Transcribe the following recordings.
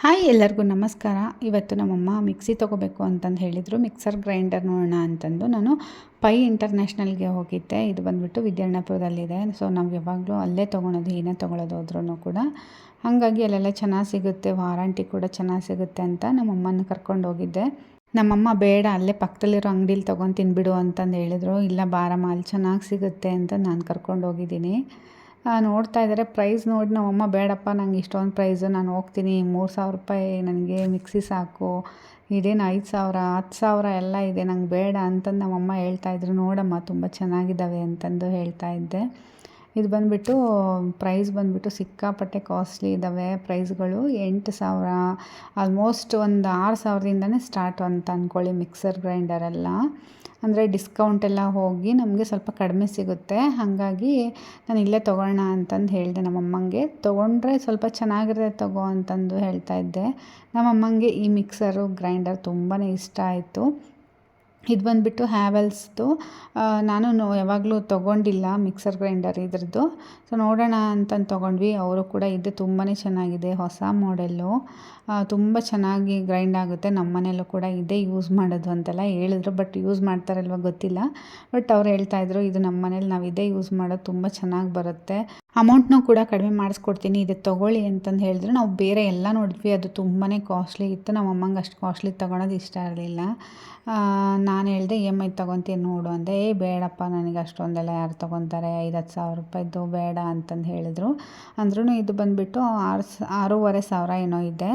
Hi, ಎಲ್ಲರಿಗೂ ನಮಸ್ಕಾರ. ಇವತ್ತು ನಮ್ಮಮ್ಮ ಮಿಕ್ಸಿ ತೊಗೋಬೇಕು ಅಂತಂದು ಹೇಳಿದರು. ಮಿಕ್ಸರ್ ಗ್ರೈಂಡರ್ ನೋಡೋಣ ಅಂತಂದು. ನಾನು ಪೈ ಇಂಟರ್ನ್ಯಾಷನಲ್ಗೆ ಹೋಗಿದ್ದೆ. ಇದು ಬಂದುಬಿಟ್ಟು ವಿದ್ಯಾರ್ಣಪುರದಲ್ಲಿದೆ. ಸೊ, ನಾವು ಯಾವಾಗಲೂ ಅಲ್ಲೇ ತೊಗೊಳೋದು, ಏನೇ ತೊಗೊಳೋದು ಹೋದ್ರೂ ಕೂಡ. ಹಾಗಾಗಿ ಅಲ್ಲೆಲ್ಲ ಚೆನ್ನಾಗಿ ಸಿಗುತ್ತೆ. ವಾರಂಟಿ ಕೂಡ ಚೆನ್ನಾಗಿ ಸಿಗುತ್ತೆ ಅಂತ ನಮ್ಮಮ್ಮನ ಕರ್ಕೊಂಡು ಹೋಗಿದ್ದೆ. ನಮ್ಮಮ್ಮ, ಬೇಡ, ಅಲ್ಲೇ ಪಕ್ಕದಲ್ಲಿರೋ ಅಂಗಡೀಲಿ ತೊಗೊಂಡು ತಿನ್ಬಿಡು ಅಂತಂದು ಹೇಳಿದರು. ಇಲ್ಲ ಬಾರಮ್ಮ, ಅಲ್ಲಿ ಚೆನ್ನಾಗಿ ಸಿಗುತ್ತೆ ಅಂತ ನಾನು ಕರ್ಕೊಂಡು ಹೋಗಿದ್ದೀನಿ. ನೋಡ್ತಾ ಇದ್ದಾರೆ. ಪ್ರೈಸ್ ನೋಡಿ ನಮ್ಮಮ್ಮ, ಬೇಡಪ್ಪ, ನಂಗೆ ಇಷ್ಟೊಂದು ಪ್ರೈಸು ನಾನು ಹೋಗ್ತೀನಿ. ಮೂರು ಸಾವಿರ ರೂಪಾಯಿ ನನಗೆ ಮಿಕ್ಸಿ ಸಾಕು. ಇದೇನು ಐದು ಸಾವಿರ ಹತ್ತು ಸಾವಿರ ಎಲ್ಲ ಇದೆ. ನಂಗೆ ಬೇಡ ಅಂತಂದು ನಮ್ಮಮ್ಮ ಹೇಳ್ತಾಯಿದ್ರು ನೋಡಮ್ಮ, ತುಂಬ ಚೆನ್ನಾಗಿದ್ದಾವೆ ಅಂತಂದು ಹೇಳ್ತಾ ಇದ್ದೆ. ಇದು ಬಂದುಬಿಟ್ಟು ಪ್ರೈಸ್ ಬಂದುಬಿಟ್ಟು ಸಿಕ್ಕಾಪಟ್ಟೆ ಕಾಸ್ಟ್ಲಿ ಇದ್ದಾವೆ ಪ್ರೈಸ್ಗಳು ಎಂಟು ಸಾವಿರ ಆಲ್ಮೋಸ್ಟ್ ಒಂದು ಆರು ಸಾವಿರದಿಂದನೇ ಸ್ಟಾರ್ಟು ಅಂತ ಅಂದ್ಕೊಳ್ಳಿ ಮಿಕ್ಸರ್ ಗ್ರೈಂಡರೆಲ್ಲ ಅಂದರೆ ಡಿಸ್ಕೌಂಟ್ ಎಲ್ಲ ಹೋಗಿ ನಮಗೆ ಸ್ವಲ್ಪ ಕಡಿಮೆ ಸಿಗುತ್ತೆ. ಹಾಗಾಗಿ ನಾನು ಇಲ್ಲೇ ತೊಗೊಳ್ಳೋಣ ಅಂತಂದು ಹೇಳಿದೆ ನಮ್ಮಮ್ಮಂಗೆ. ತೊಗೊಂಡ್ರೆ ಸ್ವಲ್ಪ ಚೆನ್ನಾಗಿರುತ್ತೆ ತಗೋ ಅಂತಂದು ಹೇಳ್ತಾ ಇದ್ದೆ. ನಮ್ಮಮ್ಮಂಗೆ ಈ ಮಿಕ್ಸರು, ಗ್ರೈಂಡರ್ ತುಂಬಾ ಇಷ್ಟ ಆಯಿತು. ಇದು ಬಂದುಬಿಟ್ಟು ಹ್ಯಾವೆಲ್ಸ್ದು. ನಾನು ಯಾವಾಗಲೂ ತೊಗೊಂಡಿಲ್ಲ ಮಿಕ್ಸರ್ ಗ್ರೈಂಡರ್ ಇದ್ರದ್ದು. ಸೊ, ನೋಡೋಣ ಅಂತಂದು ತೊಗೊಂಡ್ವಿ. ಅವರು ಕೂಡ ಇದು ತುಂಬಾ ಚೆನ್ನಾಗಿದೆ, ಹೊಸ ಮಾಡೆಲ್ಲು. ತುಂಬ ಚೆನ್ನಾಗಿ ಗ್ರೈಂಡ್ ಆಗುತ್ತೆ. ನಮ್ಮ ಮನೇಲೂ ಕೂಡ ಇದೇ ಯೂಸ್ ಮಾಡೋದು ಅಂತೆಲ್ಲ ಹೇಳಿದ್ರು. ಬಟ್ ಯೂಸ್ ಮಾಡ್ತಾರಲ್ವ ಗೊತ್ತಿಲ್ಲ. ಬಟ್ ಅವ್ರು ಹೇಳ್ತಾಯಿದ್ರು ಇದು ನಮ್ಮ ಮನೇಲಿ ನಾವು ಇದೇ ಯೂಸ್ ಮಾಡೋದು, ತುಂಬ ಚೆನ್ನಾಗಿ ಬರುತ್ತೆ. ಅಮೌಂಟ್ನೂ ಕೂಡ ಕಡಿಮೆ ಮಾಡಿಸ್ಕೊಡ್ತೀನಿ, ಇದು ತೊಗೊಳ್ಳಿ ಅಂತಂದು ಹೇಳಿದ್ರು. ನಾವು ಬೇರೆ ಎಲ್ಲ ನೋಡಿದ್ವಿ, ಅದು ತುಂಬಾ ಕಾಸ್ಟ್ಲಿ ಇತ್ತು. ನಮ್ಮ ಅಮ್ಮಂಗೆ ಅಷ್ಟು ಕಾಸ್ಟ್ಲಿ ತೊಗೊಳೋದು ಇಷ್ಟ ಇರಲಿಲ್ಲ ನಾನು ಹೇಳಿದೆ ಇ ಎಂ ಐ ತೊಗೊತೀನಿ ನೋಡು ಅಂದೆ ಏ, ಬೇಡಪ್ಪ, ನನಗೆ ಅಷ್ಟೊಂದೆಲ್ಲ ಯಾರು ತೊಗೊತಾರೆ ಐದು ಹತ್ತು ಸಾವಿರ ರೂಪಾಯಿದ್ದು ಬೇಡ ಅಂತಂದು ಹೇಳಿದ್ರು. ಅಂದ್ರೂ ಇದು ಬಂದುಬಿಟ್ಟು ಆರು ಆರೂವರೆ ಸಾವಿರ ಏನೋ ಇದೆ.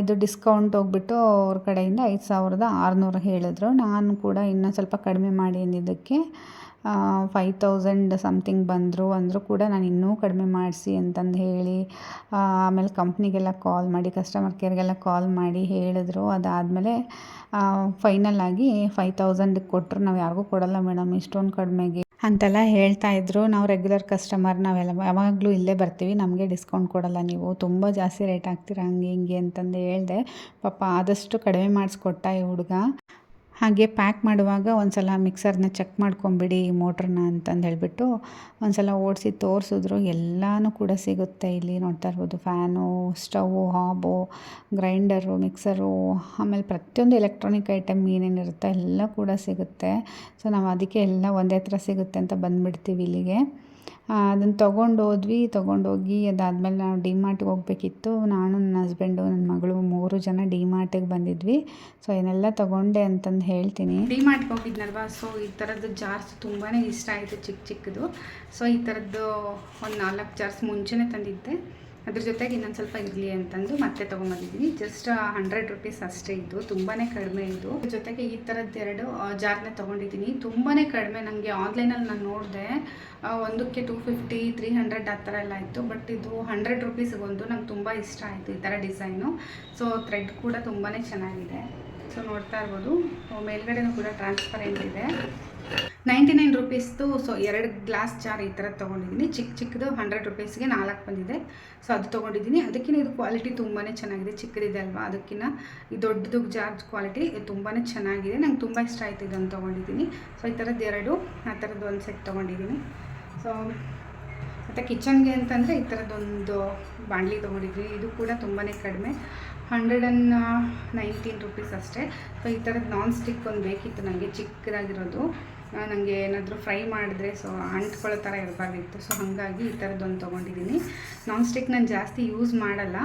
ಇದು ಡಿಸ್ಕೌಂಟ್ ಹೋಗ್ಬಿಟ್ಟು ಅವ್ರ ಕಡೆಯಿಂದ ಐದು ಸಾವಿರದ ಆರುನೂರು ಹೇಳಿದ್ರು. ನಾನು ಕೂಡ ಇನ್ನೊಂದು ಸ್ವಲ್ಪ ಕಡಿಮೆ ಮಾಡಿ ಅಂದಿದ್ದಕ್ಕೆ. ಫೈ ತೌಸಂಡ್ ಸಮಥಿಂಗ್ ಬಂದರು, ಅಂದರೂ ಕೂಡ ನಾನು ಇನ್ನೂ ಕಡಿಮೆ ಮಾಡಿಸಿ ಅಂತಂದು ಹೇಳಿ ಆಮೇಲೆ ಕಂಪ್ನಿಗೆಲ್ಲ ಕಾಲ್ ಮಾಡಿ ಕಸ್ಟಮರ್ ಕೇರ್ಗೆಲ್ಲ ಕಾಲ್ ಮಾಡಿ ಹೇಳಿದ್ರು. ಅದಾದಮೇಲೆ ಫೈನಲ್ ಆಗಿ ಫೈ ತೌಸಂಡಿಗೆ ಕೊಟ್ಟರು ನಾವು ಯಾರಿಗೂ ಕೊಡಲ್ಲ ಮೇಡಮ್, ಇಷ್ಟೊಂದು ಕಡಿಮೆಗೆ ಅಂತೆಲ್ಲ ಹೇಳ್ತಾ ಇದ್ರು. ನಾವು ರೆಗ್ಯುಲರ್ ಕಸ್ಟಮರ್ ನಾವೆಲ್ಲ ಯಾವಾಗಲೂ ಇಲ್ಲೇ ಬರ್ತೀವಿ. ನಮಗೆ ಡಿಸ್ಕೌಂಟ್ ಕೊಡಲ್ಲ ನೀವು. ತುಂಬ ಜಾಸ್ತಿ ರೇಟ್ ಹಾಕ್ತೀರಾ, ಹಂಗೆ ಹಿಂಗೆ ಅಂತಂದು ಹೇಳಿದೆ. ಪಾಪ ಆದಷ್ಟು ಕಡಿಮೆ ಮಾಡಿಸ್ಕೊಟ್ಟ ಈ ಹುಡುಗ. ಹಾಗೆ ಪ್ಯಾಕ್ ಮಾಡುವಾಗ ಒಂದು ಸಲ ಮಿಕ್ಸರ್ನ ಚೆಕ್ ಮಾಡ್ಕೊಂಬಿಡಿ ಮೋಟ್ರನ್ನ ಅಂತಂದು ಹೇಳಿಬಿಟ್ಟು ಒಂದು ಸಲ ಓಡಿಸಿ ತೋರಿಸಿದ್ರು ಎಲ್ಲನೂ ಕೂಡ ಸಿಗುತ್ತೆ ಇಲ್ಲಿ ನೋಡ್ತಾ ಇರ್ಬೋದು. Fan stove hob, grinder, mixer, ಆಮೇಲೆ ಪ್ರತಿಯೊಂದು ಎಲೆಕ್ಟ್ರಾನಿಕ್ ಐಟಮ್ ಏನೇನಿರುತ್ತೆ ಎಲ್ಲ ಕೂಡ ಸಿಗುತ್ತೆ. ಸೊ ನಾವು ಅದಕ್ಕೆ ಎಲ್ಲ ಒಂದೇ ಥರ ಸಿಗುತ್ತೆ ಅಂತ ಬಂದುಬಿಡ್ತೀವಿ ಇಲ್ಲಿಗೆ. ಅದನ್ನು ತೊಗೊಂಡು ಹೋದ್ವಿ ತೊಗೊಂಡೋಗಿ ಅದಾದಮೇಲೆ ನಾವು ಡಿ ಮಾರ್ಟ್ಗೆ ಹೋಗಬೇಕಿತ್ತು. ನಾನು, ನನ್ನ ಹಸ್ಬೆಂಡು ನನ್ನ ಮಗಳು ಮೂರು ಜನ ಡಿ ಮಾರ್ಟಿಗೆ ಬಂದಿದ್ವಿ. ಸೊ ಏನೆಲ್ಲ ತೊಗೊಂಡೆ ಅಂತಂದು ಹೇಳ್ತೀನಿ. ಡಿ ಮಾರ್ಟ್ಗೆ ಹೋಗಿದ್ನಲ್ವಾ? ಸೊ ಈ ಥರದ್ದು ಜಾರ್ಸ್ ತುಂಬಾ ಇಷ್ಟ ಆಯಿತು ಚಿಕ್ಕ ಚಿಕ್ಕದು. ಸೊ ಈ ಥರದ್ದು ಒಂದು ನಾಲ್ಕು ಜಾರ್ಸ್ ಮುಂಚೆನೇ ತಂದಿದ್ದೆ. ಅದ್ರ ಜೊತೆಗೆ ಇನ್ನೊಂದು ಸ್ವಲ್ಪ ಇರಲಿ ಅಂತಂದು ಮತ್ತೆ ತೊಗೊಂಬಂದಿದ್ದೀನಿ. ಜಸ್ಟ್ ಹಂಡ್ರೆಡ್ ರುಪೀಸ್ ಅಷ್ಟೇ ಇದು ತುಂಬಾ ಕಡಿಮೆ ಇದು ಜೊತೆಗೆ ಈ ಥರದ್ದು ಎರಡು ಜಾರ್ನ ತೊಗೊಂಡಿದ್ದೀನಿ. ತುಂಬಾ ಕಡಿಮೆ ನನಗೆ ಆನ್ಲೈನಲ್ಲಿ ನಾನು ನೋಡಿದೆ. ಒಂದಕ್ಕೆ ಟೂ ಫಿಫ್ಟಿ ತ್ರೀ ಹಂಡ್ರೆಡ್ ಆ ಥರ ಎಲ್ಲ ಇತ್ತು. ಬಟ್ ಇದು ಹಂಡ್ರೆಡ್ ರುಪೀಸ್ಗೊಂದು ನಂಗೆ ತುಂಬ ಇಷ್ಟ ಆಯಿತು ಈ ಥರ ಡಿಸೈನು. ಸೊ ಥ್ರೆಡ್ ಕೂಡ ತುಂಬಾ ಚೆನ್ನಾಗಿದೆ. ಸೊ ನೋಡ್ತಾ ಇರ್ಬೋದು. ಮೇಲ್ಗಡೆನೂ ಕೂಡ ಟ್ರಾನ್ಸ್ಪರೆಂಟ್ ಇದೆ. ನೈಂಟಿ ನೈನ್ ರುಪೀಸ್ದು, ಸೊ ಎರಡು ಗ್ಲಾಸ್ ಜಾರ್ ಈ ಥರ ತೊಗೊಂಡಿದ್ದೀನಿ. ಚಿಕ್ಕ ಚಿಕ್ಕದು ಹಂಡ್ರೆಡ್ ರುಪೀಸ್ಗೆ ನಾಲ್ಕು ಬಂದಿದೆ. ಸೊ ಅದು ತೊಗೊಂಡಿದ್ದೀನಿ. ಅದಕ್ಕಿಂತ ಇದು ಕ್ವಾಲಿಟಿ ತುಂಬಾ ಚೆನ್ನಾಗಿದೆ. ಚಿಕ್ಕದಿದೆ ಅಲ್ವಾ? ಅದಕ್ಕಿಂತ ಈ ದೊಡ್ಡದು ಜಾರ್ಜ್ ಕ್ವಾಲಿಟಿ ತುಂಬಾ ಚೆನ್ನಾಗಿದೆ. ನಂಗೆ ತುಂಬ ಇಷ್ಟ ಆಯಿತು ಇದನ್ನು ತೊಗೊಂಡಿದ್ದೀನಿ. ಸೊ ಈ ಥರದ್ದು ಎರಡು, ಆ ಥರದ್ದು ಒಂದು ಸೆಟ್ ತೊಗೊಂಡಿದ್ದೀನಿ. ಸೊ ಮತ್ತು ಕಿಚನ್ಗೆ ಅಂತಂದರೆ ಈ ಥರದ್ದೊಂದು ಬಾಣಲಿ ತೊಗೊಂಡಿದ್ವಿ. ಇದು ಕೂಡ ತುಂಬಾ ಕಡಿಮೆ. ಹಂಡ್ರೆಡ್ ಆ್ಯಂಡ್ ನೈನ್ಟೀನ್ ರುಪೀಸ್ ಅಷ್ಟೇ. ಸೊ ಈ ಥರದ್ದು ನಾನ್ ಸ್ಟಿಕ್ ಒಂದು ಬೇಕಿತ್ತು ನನಗೆ ಚಿಕ್ಕದಾಗಿರೋದು. ನನಗೆ ಏನಾದರೂ ಫ್ರೈ ಮಾಡಿದ್ರೆ ಸೊ ಅಂಟ್ಕೊಳ್ಳೋ ಥರ ಇರಬಾರ್ದಿತ್ತು. ಸೊ ಹಾಗಾಗಿ ಈ ಥರದ್ದೊಂದು ತೊಗೊಂಡಿದ್ದೀನಿ. ನಾನ್ ಸ್ಟಿಕ್ ನಾನು ಜಾಸ್ತಿ ಯೂಸ್ ಮಾಡಲ್ಲ.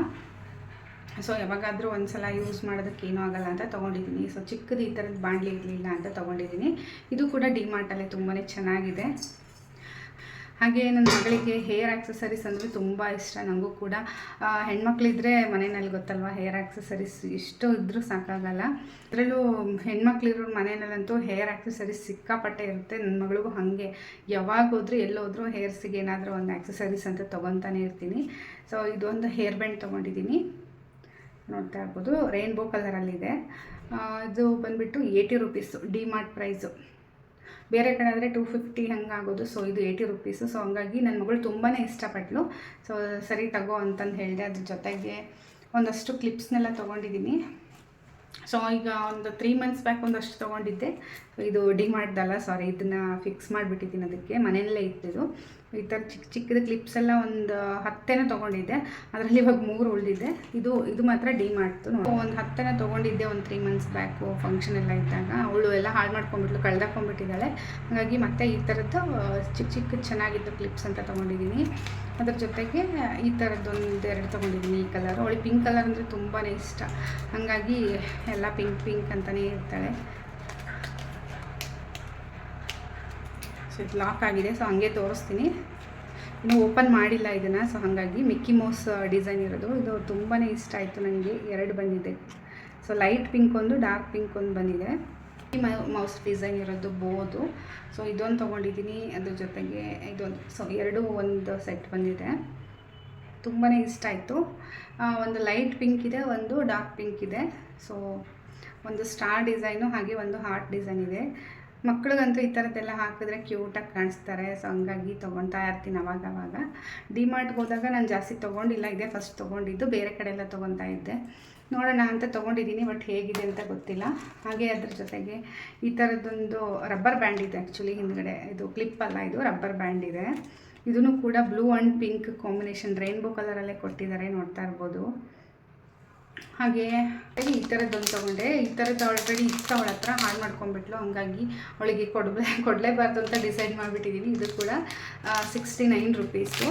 ಸೊ ಯಾವಾಗಾದರೂ ಒಂದು ಸಲ ಯೂಸ್ ಮಾಡೋದಕ್ಕೆ ಏನೂ ಆಗಲ್ಲ ಅಂತ ತೊಗೊಂಡಿದ್ದೀನಿ. ಸೊ ಚಿಕ್ಕದು ಈ ಥರದ್ದು ಬಾಣಲಿ ಇರಲಿಲ್ಲ ಅಂತ ತೊಗೊಂಡಿದ್ದೀನಿ. ಇದು ಕೂಡ ಡಿಮಾರ್ಟಲ್ಲೇ ತುಂಬಾ ಚೆನ್ನಾಗಿದೆ. ಹಾಗೆ ನನ್ನ ಮಗಳಿಗೆ ಹೇರ್ ಆಕ್ಸಸರೀಸ್ ಅಂದರೆ ತುಂಬ ಇಷ್ಟ ನನಗೂ ಕೂಡ. ಹೆಣ್ಮಕ್ಳಿದ್ರೆ ಮನೆಯಲ್ಲಿ ಗೊತ್ತಲ್ವ ಹೇರ್ ಆಕ್ಸಸರೀಸ್ ಇಷ್ಟು ಇದ್ದರೂ ಸಾಕಾಗಲ್ಲ. ಅದರಲ್ಲೂ ಹೆಣ್ಮಕ್ಳಿರೋ ಮನೆಯಲ್ಲಂತೂ ಹೇರ್ ಆಕ್ಸಸರೀಸ್ ಸಿಕ್ಕಾಪಟ್ಟೆ ಇರುತ್ತೆ, ನನ್ನ ಮಗಳಿಗೂ ಹಾಗೆ. ಯಾವಾಗ ಹೋದ್ರೂ, ಎಲ್ಲೋದ್ರೂ ಹೇರ್ಸಿಗೆ ಏನಾದರೂ ಒಂದು ಆಕ್ಸಸರೀಸ್ ಅಂತ ತೊಗೊತಾನೆ ಇರ್ತೀನಿ. ಸೊ ಇದೊಂದು ಹೇರ್ ಬ್ಯಾಂಡ್ ತೊಗೊಂಡಿದ್ದೀನಿ ನೋಡ್ತಾ ಇರ್ಬೋದು ರೈನ್ಬೋ ಕಲರಲ್ಲಿದೆ ಇದು ಬಂದುಬಿಟ್ಟು eighty rupees D Mart price ಬೇರೆ ಕಡೆ ಆದರೆ ಟೂ ಫಿಫ್ಟಿ ಹಂಗೆ ಆಗೋದು ಸೊ ಇದು ಏಯ್ಟಿ ರುಪೀಸು ಸೊ ಹಂಗಾಗಿ ನನ್ನ ಮಗಳು ತುಂಬಾ ಇಷ್ಟಪಟ್ಟಳು ಸೊ ಸರಿ ತಗೋ ಅಂತಂದು ಹೇಳಿದೆ ಅದ್ರ ಜೊತೆಗೆ ಒಂದಷ್ಟು ಕ್ಲಿಪ್ಸ್ನೆಲ್ಲ ತೊಗೊಂಡಿದ್ದೀನಿ ಸೊ ಈಗ ಒಂದು ತ್ರೀ ಮಂತ್ಸ್ ಬ್ಯಾಕ್ ಒಂದಷ್ಟು ತೊಗೊಂಡಿದ್ದೆ. ಇದು ಡಿ ಮಾಡ್ದಲ್ಲ ಸಾರಿ ಇದನ್ನು ಫಿಕ್ಸ್ ಮಾಡಿಬಿಟ್ಟಿದ್ದೀನಿ ಅದಕ್ಕೆ. ಮನೆಯಲ್ಲೇ ಇತ್ತಿದ್ದು ಈ ಥರ ಚಿಕ್ಕ ಚಿಕ್ಕದ ಕ್ಲಿಪ್ಸ್ ಎಲ್ಲ ಒಂದು ಹತ್ತೇನೋ ತೊಗೊಂಡಿದ್ದೆ. ಅದರಲ್ಲಿ ಇವಾಗ ಮೂರು ಉಳಿದಿದೆ. ಇದು ಇದು ಮಾತ್ರ ಡಿ ಮಾಡ್ತು ಒಂದು ಹತ್ತೇನೋ ತೊಗೊಂಡಿದ್ದೆ ಒಂದು ತ್ರೀ ಮಂತ್ಸ್ ಬ್ಯಾಕು ಫಂಕ್ಷನ್ ಎಲ್ಲ ಇದ್ದಾಗ. ಅವಳು ಎಲ್ಲ ಹಾಳು ಮಾಡ್ಕೊಂಡ್ಬಿಟ್ಲು, ಕಳ್ದಾಕೊಂಡ್ಬಿಟ್ಟಿದ್ದಾಳೆ. ಹಾಗಾಗಿ ಮತ್ತೆ ಈ ಥರದ್ದು ಚಿಕ್ಕ ಚಿಕ್ಕ ಚೆನ್ನಾಗಿದ್ದು ಕ್ಲಿಪ್ಸ್ ಅಂತ ತೊಗೊಂಡಿದ್ದೀನಿ. ಅದ್ರ ಜೊತೆಗೆ ಈ ಥರದ್ದೊಂದು ಎರಡು ತೊಗೊಂಡಿದ್ದೀನಿ, ಈ ಕಲರ್ ಅವಳಿಗೆ ಪಿಂಕ್ ಕಲರ್ ಅಂದರೆ ತುಂಬಾ ಇಷ್ಟ. ಹಾಗಾಗಿ ಎಲ್ಲ ಪಿಂಕ್ ಪಿಂಕ್ ಅಂತಲೇ ಇರ್ತಾಳೆ. ಇದು ಲಾಕ್ ಆಗಿದೆ ಸೊ ಹಂಗೆ ತೋರಿಸ್ತೀನಿ. ಇನ್ನು ಓಪನ್ ಮಾಡಿಲ್ಲ ಇದನ್ನು ಸೊ ಹಾಗಾಗಿ ಮಿಕ್ಕಿ ಮೌಸ್ ಡಿಸೈನ್ ಇರೋದು. ಇದು ತುಂಬಾ ಇಷ್ಟ ಆಯಿತು ನನಗೆ ಎರಡು ಬಂದಿದೆ. ಸೊ ಲೈಟ್ ಪಿಂಕ್ ಒಂದು ಡಾರ್ಕ್ ಪಿಂಕ್ ಒಂದು ಬಂದಿದೆ. ಈ ಮೌಸ್ ಡಿಸೈನ್ ಇರೋದು ಬೋದು. ಸೊ ಇದೊಂದು ತೊಗೊಂಡಿದ್ದೀನಿ, ಅದ್ರ ಜೊತೆಗೆ ಇದೊಂದು ಸೊ ಎರಡು ಒಂದು ಸೆಟ್ ಬಂದಿದೆ. ತುಂಬಾ ಇಷ್ಟ ಆಯಿತು. ಒಂದು ಲೈಟ್ ಪಿಂಕ್ ಇದೆ, ಒಂದು ಡಾರ್ಕ್ ಪಿಂಕ್ ಇದೆ. ಸೊ ಒಂದು ಸ್ಟಾರ್ ಡಿಸೈನು, ಹಾಗೆ ಒಂದು ಹಾರ್ಟ್ ಡಿಸೈನ್ ಇದೆ. ಮಕ್ಳಿಗಂತೂ ಈ ಥರದ್ದೆಲ್ಲ ಹಾಕಿದ್ರೆ ಕ್ಯೂಟಾಗಿ ಕಾಣಿಸ್ತಾರೆ. ಸೊ ಹಂಗಾಗಿ ತೊಗೊಳ್ತಾ ಇರ್ತೀನಿ ಅವಾಗ ಅವಾಗ. ಡಿಮಾರ್ಟ್ಗೆ ಹೋದಾಗ ನಾನು ಜಾಸ್ತಿ ತೊಗೊಂಡಿಲ್ಲ, ಇದೆ ಫಸ್ಟ್ ತೊಗೊಂಡಿದ್ದು. ಬೇರೆ ಕಡೆ ಎಲ್ಲ ತೊಗೊತಾ ಇದ್ದೆ. ನೋಡೋಣ ಅಂತ ತೊಗೊಂಡಿದ್ದೀನಿ ಬಟ್ ಹೇಗಿದೆ ಅಂತ ಗೊತ್ತಿಲ್ಲ. ಹಾಗೆ ಅದ್ರ ಜೊತೆಗೆ ಈ ಥರದ್ದೊಂದು ರಬ್ಬರ್ ಬ್ಯಾಂಡ್ ಇದೆ ಆ್ಯಕ್ಚುಲಿ ಹಿಂದ್ಗಡೆ. ಇದು ಕ್ಲಿಪ್ ಅಲ್ಲ, ಇದು ರಬ್ಬರ್ ಬ್ಯಾಂಡ್ ಇದೆ. ಇದನ್ನು ಕೂಡ blue and pink combination rainbow ಕಲರಲ್ಲೇ ಕೊಟ್ಟಿದ್ದಾರೆ, ನೋಡ್ತಾ ಇರ್ಬೋದು. ಹಾಗೆ ಈ ಥರದ್ದೊಂದು ತೊಗೊಂಡೆ. ಈ ಥರದ್ದು ಆಲ್ರೆಡಿ ಇತ್ತು ಅವಳ ಹತ್ರ, ಹಾಳು ಮಾಡ್ಕೊಂಡ್ಬಿಟ್ಲು. ಹಂಗಾಗಿ ಅವಳಿಗೆ ಕೊಡಬೇ, ಕೊಡಲೇಬಾರ್ದು ಅಂತ ಡಿಸೈಡ್ ಮಾಡಿಬಿಟ್ಟಿದ್ದೀನಿ ಇದು ಕೂಡ ಸಿಕ್ಸ್ಟಿ ನೈನ್ ರುಪೀಸು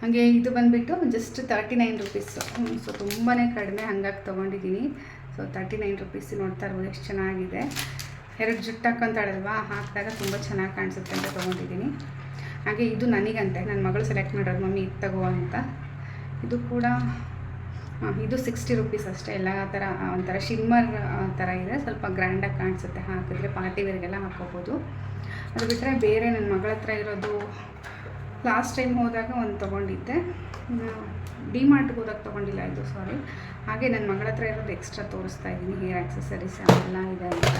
ಹಾಗೆ ಇದು ಬಂದುಬಿಟ್ಟು just thirty nine rupees so ತುಂಬಾ ಕಡಿಮೆ ಹಂಗಾಗಿ ತೊಗೊಂಡಿದ್ದೀನಿ ಸೊ ತರ್ಟಿ ನೈನ್ ರುಪೀಸ್ ನೋಡ್ತಾ ಇರ್ಬೋದು, ಎಷ್ಟು ಚೆನ್ನಾಗಿದೆ. ಎರಡು ಜುಟ್ಟು ಹಾಕೊಂತಾಳಲ್ವಾ, ಹಾಕಿದಾಗ ತುಂಬ ಚೆನ್ನಾಗಿ ಕಾಣಿಸುತ್ತೆ ಅಂತ ತೊಗೊಂಡಿದ್ದೀನಿ ಹಾಗೆ ಇದು ನನಗಂತೆ ನನ್ನ ಮಗಳು ಸೆಲೆಕ್ಟ್ ಮಾಡೋದು, ಮಮ್ಮಿ, ಇದು ತಗೋ ಅಂತ. ಇದು ಕೂಡ ಇದು ಸಿಕ್ಸ್ಟಿ ರುಪೀಸ್ ಅಷ್ಟೇ. ಎಲ್ಲ ಥರ ಒಂಥರ ಶಿಮ್ಮರ್ ಥರ ಇದೆ. ಸ್ವಲ್ಪ ಗ್ರ್ಯಾಂಡಾಗಿ ಕಾಣಿಸುತ್ತೆ. ಹಾಕಿದ್ರೆ ಪಾರ್ಟಿ ವೇರ್ಗೆಲ್ಲ ಹಾಕ್ಕೋಬೋದು. ಅದು ಬಿಟ್ಟರೆ ಬೇರೆ ನನ್ನ ಮಗಳ ಹತ್ರ ಇರೋದು ಲಾಸ್ಟ್ ಟೈಮ್ ಹೋದಾಗ ಒಂದು ತೊಗೊಂಡಿದ್ದೆ. ಡಿ ಮಾರ್ಟ್ಗೆ ಹೋದಾಗ ತೊಗೊಂಡಿಲ್ಲ ಇದು ಸಾರಿ ಹಾಗೆ ನನ್ನ ಮಗಳ ಹತ್ರ ಇರೋದು ಎಕ್ಸ್ಟ್ರಾ ತೋರಿಸ್ತಾ ಇದ್ದೀನಿ. ಹೇರ್ ಆಕ್ಸೆಸರೀಸ್ ಎಲ್ಲ ಇದೆ ಅಂತ.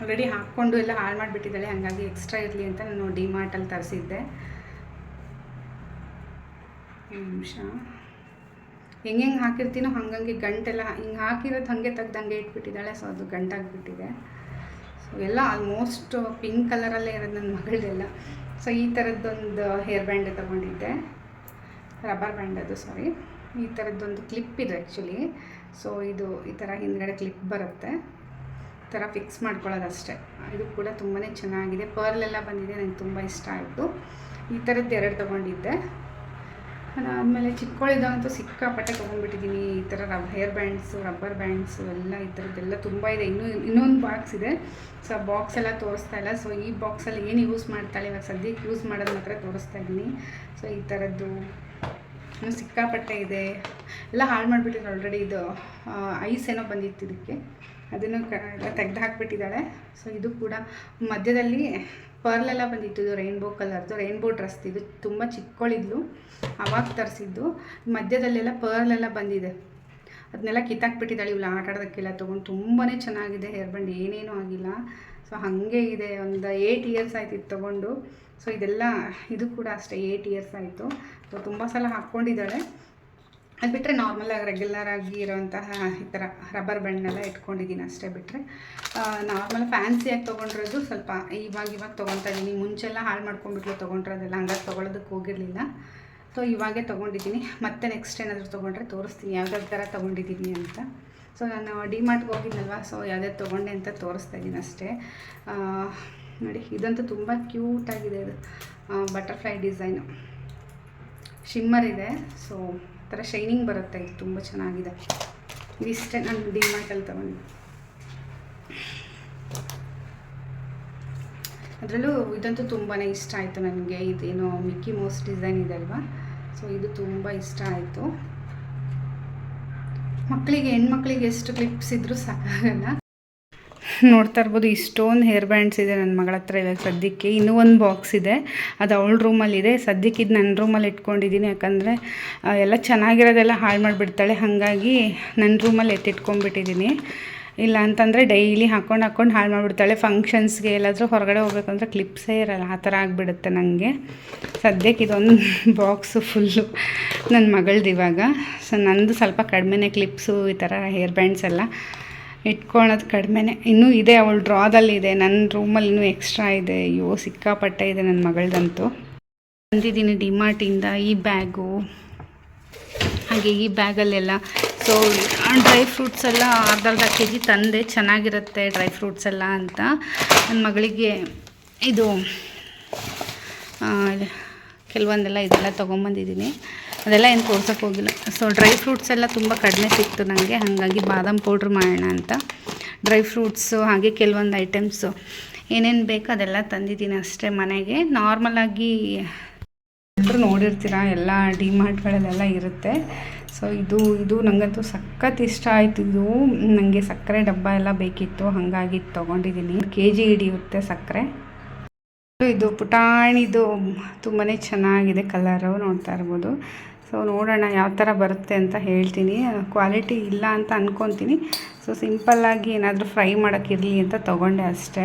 ಆಲ್ರೆಡಿ ಹಾಕ್ಕೊಂಡು ಎಲ್ಲ ಹಾಳು ಮಾಡಿಬಿಟ್ಟಿದ್ದಾಳೆ. ಹಾಗಾಗಿ ಎಕ್ಸ್ಟ್ರಾ ಇರಲಿ ಅಂತ ನಾನು ಡಿ ಮಾರ್ಟಲ್ಲಿ ತರಿಸಿದ್ದೆ. ನಿಮಿಷ. ಹೆಂಗೆ ಹೆಂಗೆ ಹಾಕಿರ್ತೀನೋ ಹಂಗಂಗೆ ಗಂಟೆಲ್ಲ ಹಿಂಗೆ ಹಾಕಿರೋದು ಹಾಗೆ ತೆಗ್ದಂಗೆ ಇಟ್ಬಿಟ್ಟಿದ್ದಾಳೆ. ಸೊ ಅದು ಗಂಟಾಗ್ಬಿಟ್ಟಿದೆ. ಸೊ ಎಲ್ಲ ಆಲ್ಮೋಸ್ಟ್ ಪಿಂಕ್ ಕಲರಲ್ಲೇ ಇರೋದು ನನ್ನ ಮಗಳದೆಲ್ಲ. ಸೊ ಈ ಥರದ್ದೊಂದು ಹೇರ್ ಬ್ಯಾಂಡ್ ತೊಗೊಂಡಿದ್ದೆ. ರಬ್ಬರ್ ಬ್ಯಾಂಡ್ ಅದು ಸಾರಿ ಈ ಥರದ್ದೊಂದು ಕ್ಲಿಪ್ ಇದೆ ಆ್ಯಕ್ಚುಲಿ ಸೊ ಇದು ಈ ಥರ ಹಿಂದ್ಗಡೆ ಕ್ಲಿಪ್ ಬರುತ್ತೆ. ಈ ಥರ ಫಿಕ್ಸ್ ಮಾಡ್ಕೊಳ್ಳೋದಷ್ಟೇ. ಇದು ಕೂಡ ತುಂಬಾ ಚೆನ್ನಾಗಿದೆ. ಪರ್ಲೆಲ್ಲ ಬಂದಿದೆ ನನಗೆ ತುಂಬ ಇಷ್ಟ ಆಯಿತು. ಈ ಥರದ್ದು ಎರಡು ತೊಗೊಂಡಿದ್ದೆ. ಅದಾದಮೇಲೆ ಚಿಕ್ಕವಳಿದಂತೂ ಸಿಕ್ಕಾಪಟ್ಟೆ ತೊಗೊಂಡ್ಬಿಟ್ಟಿದ್ದೀನಿ ಈ ಥರ rub hair bands rubber bands ಎಲ್ಲ ಈ ಥರದ್ದೆಲ್ಲ ತುಂಬ ಇದೆ. ಇನ್ನೂ, ಇನ್ನೊಂದು ಬಾಕ್ಸ್ ಇದೆ. ಸೊ ಆ ಬಾಕ್ಸ್ ಎಲ್ಲ ತೋರಿಸ್ತಾ ಇಲ್ಲ. ಸೊ ಈ ಬಾಕ್ಸಲ್ಲಿ ಏನು ಯೂಸ್ ಮಾಡ್ತಾಳೆ? ಇವಾಗ ಸದ್ಯಕ್ಕೆ ಯೂಸ್ ಮಾಡೋದು ಮಾತ್ರ ತೋರಿಸ್ತಾ ಇದ್ದೀನಿ. ಸೊ ಈ ಥರದ್ದು ಇನ್ನೂ ಸಿಕ್ಕಾಪಟ್ಟೆ ಇದೆ. ಎಲ್ಲ ಹಾಳು ಮಾಡಿಬಿಟ್ಟಿದ್ರು ಆಲ್ರೆಡಿ ಇದು. ಐಸ್ ಏನೋ ಬಂದಿತ್ತು ಇದಕ್ಕೆ. ಅದನ್ನು ಕ ಎಲ್ಲ ತೆಗ್ದು ಹಾಕ್ಬಿಟ್ಟಿದ್ದಾಳೆ. ಸೊ ಇದು ಕೂಡ ಮಧ್ಯದಲ್ಲಿ ಪರ್ಲೆಲ್ಲ ಬಂದಿತ್ತು. ಇದು ರೈನ್ಬೋ ಕಲರ್ದು ರೈನ್ಬೋ ಡ್ರೆಸ್ ಇದು ತುಂಬ ಚಿಕ್ಕೊಳಿದ್ಲು. ಅವಾಗ ತರಿಸಿದ್ದು. ಮಧ್ಯದಲ್ಲೆಲ್ಲ ಪರ್ಲೆಲ್ಲ ಬಂದಿದೆ. ಅದನ್ನೆಲ್ಲ ಕಿತ್ತಾಕ್ಬಿಟ್ಟಿದ್ದಾಳೆ ಇವಳು ಆಟ ಆಡೋದಕ್ಕೆಲ್ಲ. ತೊಗೊಂಡು ತುಂಬಾ ಚೆನ್ನಾಗಿದೆ ಹೇರ್ ಬಂಡ್ ಏನೇನೂ ಆಗಿಲ್ಲ. ಸೊ ಹಾಗೆ ಇದೆ. ಒಂದು ಏಯ್ಟ್ ಇಯರ್ಸ್ ಆಯ್ತು ಇದು ತೊಗೊಂಡು. ಸೊ ಇದೆಲ್ಲ, ಇದು ಕೂಡ ಅಷ್ಟೇ ಏಯ್ಟ್ ಇಯರ್ಸ್ ಆಯಿತು. ಸೊ ತುಂಬ ಸಲ ಹಾಕ್ಕೊಂಡಿದ್ದಾಳೆ ಅದು ಬಿಟ್ಟರೆ ರೆಗ್ಯುಲರ್ ಆಗಿ ಇರೋಂತಹ ಈ ಥರ ರಬ್ಬರ್ ಬ್ಯಾಂಡ್ನೆಲ್ಲ ಇಟ್ಕೊಂಡಿದ್ದೀನಿ ಅಷ್ಟೇ ಬಿಟ್ಟರೆ ನಾರ್ಮಲ್ ಫ್ಯಾನ್ಸಿಯಾಗಿ ತೊಗೊಂಡಿರೋದು ಸ್ವಲ್ಪ ಇವಾಗ ಇವಾಗ ತೊಗೊತಾ ಇದ್ದೀನಿ ಮುಂಚೆಲ್ಲ ಹಾಳು ಮಾಡ್ಕೊಂಡ್ಬಿಟ್ಟು ತೊಗೊಂಡಿರೋದೆಲ್ಲ ಹಂಗಾಗಿ ತೊಗೊಳೋದಕ್ಕೆ ಹೋಗಿರಲಿಲ್ಲ. ಸೊ ಇವಾಗೇ ತೊಗೊಂಡಿದ್ದೀನಿ ಮತ್ತೆ ನೆಕ್ಸ್ಟ್ ಏನಾದರೂ ತೊಗೊಂಡ್ರೆ ತೋರಿಸ್ತೀನಿ. ಯಾವ್ದಾದ್ರು ಥರ ತೊಗೊಂಡಿದ್ದೀನಿ ಅಂತ. ಸೊ ನಾನು ಡಿ ಮಾರ್ಟ್ಗೆ ಹೋಗಿದ್ನಲ್ವ? ಸೊ ಯಾವ್ದಾದ್ರು ತೊಗೊಂಡೆ ಅಂತ ತೋರಿಸ್ತಾ ಇದ್ದೀನಿ ಅಷ್ಟೇ. ನೋಡಿ, ಇದಂತೂ ತುಂಬ ಕ್ಯೂಟಾಗಿದೆ ಇದು ಬಟರ್ಫ್ಲೈ ಡಿಸೈನು ಶಿಮ್ಮರ್ ಇದೆ. ಸೊ ಥರ ಶೈನಿಂಗ್ ಬರುತ್ತೆ, ಇದು ತುಂಬ ಚೆನ್ನಾಗಿದೆ. ಇದಿಷ್ಟೇ ನಾನು ಡಿ ಮಾರ್ಟಲ್ಲಿ ತೊಗೊಂಡು. ಅದರಲ್ಲೂ ಇದಂತೂ ತುಂಬಾ ಇಷ್ಟ ಆಯಿತು ನನಗೆ, ಇದೇನೋ ಮಿಕ್ಕಿ ಮೌಸ್ ಡಿಸೈನ್ ಇದೆ ಅಲ್ವಾ? ಸೊ ಇದು ತುಂಬ ಇಷ್ಟ ಆಯಿತು. ಮಕ್ಕಳಿಗೆ, ಹೆಣ್ಮಕ್ಳಿಗೆ ಎಷ್ಟು ಕ್ಲಿಪ್ಸ್ ಇದ್ದರೂ ಸಾಕಾಗಲ್ಲ. ನೋಡ್ತಾ ಇರ್ಬೋದು, ಇಷ್ಟೊಂದು ಹೇರ್ ಬ್ಯಾಂಡ್ಸ್ ಇದೆ ನನ್ನ ಮಗಳ ಹತ್ರ ಇವಾಗ ಸದ್ಯಕ್ಕೆ. ಇನ್ನೂ ಒಂದು ಬಾಕ್ಸ್ ಇದೆ. ಅದು ಅವಳ ರೂಮಲ್ಲಿದೆ ಸದ್ಯಕ್ಕೆ ಇದು ನನ್ನ ರೂಮಲ್ಲಿ ಇಟ್ಕೊಂಡಿದ್ದೀನಿ ಯಾಕಂದರೆ ಎಲ್ಲ ಚೆನ್ನಾಗಿರೋದೆಲ್ಲ ಹಾಳು ಮಾಡಿಬಿಡ್ತಾಳೆ. ಹಾಗಾಗಿ ನನ್ನ ರೂಮಲ್ಲಿ ಎತ್ತಿಟ್ಕೊಂಡ್ಬಿಟ್ಟಿದ್ದೀನಿ ಇಲ್ಲ ಅಂತಂದರೆ ಡೈಲಿ ಹಾಕ್ಕೊಂಡು ಹಾಕ್ಕೊಂಡು ಹಾಳು ಮಾಡಿಬಿಡ್ತಾಳೆ. ಫಂಕ್ಷನ್ಸ್ಗೆ ಎಲ್ಲಾದರೂ ಹೊರಗಡೆ ಹೋಗ್ಬೇಕಂದ್ರೆ ಕ್ಲಿಪ್ಸೇ ಇರಲ್ಲ. ಆ ಥರ ಆಗಿಬಿಡುತ್ತೆ ನನಗೆ ಸದ್ಯಕ್ಕೆ ಇದೊಂದು ಬಾಕ್ಸು ಫುಲ್ಲು ನನ್ನ ಮಗಳದ್ದು ಇವಾಗ. ಸೊ ನಂದು ಸ್ವಲ್ಪ ಕಡಿಮೆನೇ ಕ್ಲಿಪ್ಸು ಈ ಥರ ಹೇರ್ ಬ್ಯಾಂಡ್ಸ್ ಎಲ್ಲ. ಇಟ್ಕೊಳೋದು ಕಡಿಮೆನೇ. ಇನ್ನೂ ಇದೆ, ಅವಳು ಡ್ರಾದಲ್ಲಿ ಇದೆ. ನನ್ನ ರೂಮಲ್ಲಿ ಇನ್ನೂ ಎಕ್ಸ್ಟ್ರಾ ಇದೆ. ಅಯ್ಯೋ, ಸಿಕ್ಕಾಪಟ್ಟೆ ಇದೆ ನನ್ನ ಮಗಳದಂತೂ. ಬಂದಿದ್ದೀನಿ ಡಿಮಾರ್ಟಿಂದ ಈ ಬ್ಯಾಗು. ಹಾಗೆ ಈ ಬ್ಯಾಗಲ್ಲೆಲ್ಲ. ಸೊ ಡ್ರೈ ಫ್ರೂಟ್ಸ್ ಎಲ್ಲ ಅರ್ಧ ಅರ್ಧ ಕೆ ಜಿ ತಂದೆ. ಚೆನ್ನಾಗಿರುತ್ತೆ ಡ್ರೈ ಫ್ರೂಟ್ಸ್ ಎಲ್ಲ ಅಂತ. ನನ್ನ ಮಗಳಿಗೆ ಇದು ಕೆಲವೊಂದೆಲ್ಲ ಇದೆಲ್ಲ ತೊಗೊಂಬಂದಿದ್ದೀನಿ. ಅದೆಲ್ಲ ಏನು ತೋರ್ಸೋಕೆ ಹೋಗಿಲ್ಲ. ಸೊ ಡ್ರೈ ಫ್ರೂಟ್ಸ್ ಎಲ್ಲ ತುಂಬ ಕಡಿಮೆ ಸಿಕ್ತು ನನಗೆ ಹಾಗಾಗಿ ಬಾದಾಮ್ ಪೌಡ್ರ್ ಮಾಡೋಣ ಅಂತ. ಡ್ರೈ ಫ್ರೂಟ್ಸು ಹಾಗೆ ಕೆಲವೊಂದು ಐಟಮ್ಸು ಏನೇನು ಬೇಕೋ ಅದೆಲ್ಲ ತಂದಿದ್ದೀನಿ ಅಷ್ಟೇ ಮನೆಗೆ. ನಾರ್ಮಲಾಗಿ ಎಲ್ಲರೂ ನೋಡಿರ್ತೀರ, ಎಲ್ಲ ಡಿಮಾರ್ಟ್ಗಳಲ್ಲೆಲ್ಲ ಇರುತ್ತೆ. ಸೊ ಇದು ಇದು ನನಗಂತೂ ಸಖತ್ ಇಷ್ಟ ಆಯಿತು. ಇದು ನನಗೆ ಸಕ್ಕರೆ ಡಬ್ಬ ಎಲ್ಲ ಬೇಕಿತ್ತು. ಹಾಗಾಗಿ ತೊಗೊಂಡಿದ್ದೀನಿ. ಕೆ ಜಿ ಹಿಡಿಯುತ್ತೆ ಸಕ್ಕರೆ. ಇದು ಪುಟಾಣಿದು ತುಂಬಾ ಚೆನ್ನಾಗಿದೆ ಕಲರು ನೋಡ್ತಾ ಇರ್ಬೋದು. ಸೊ ನೋಡೋಣ ಯಾವ ಥರ ಬರುತ್ತೆ ಅಂತ ಹೇಳ್ತೀನಿ. ಕ್ವಾಲಿಟಿ ಇಲ್ಲ ಅಂತ ಅಂದ್ಕೊತೀನಿ ಸೊ ಸಿಂಪಲ್ಲಾಗಿ ಏನಾದರೂ ಫ್ರೈ ಮಾಡೋಕ್ಕಿರಲಿ ಅಂತ ತೊಗೊಂಡೆ ಅಷ್ಟೇ.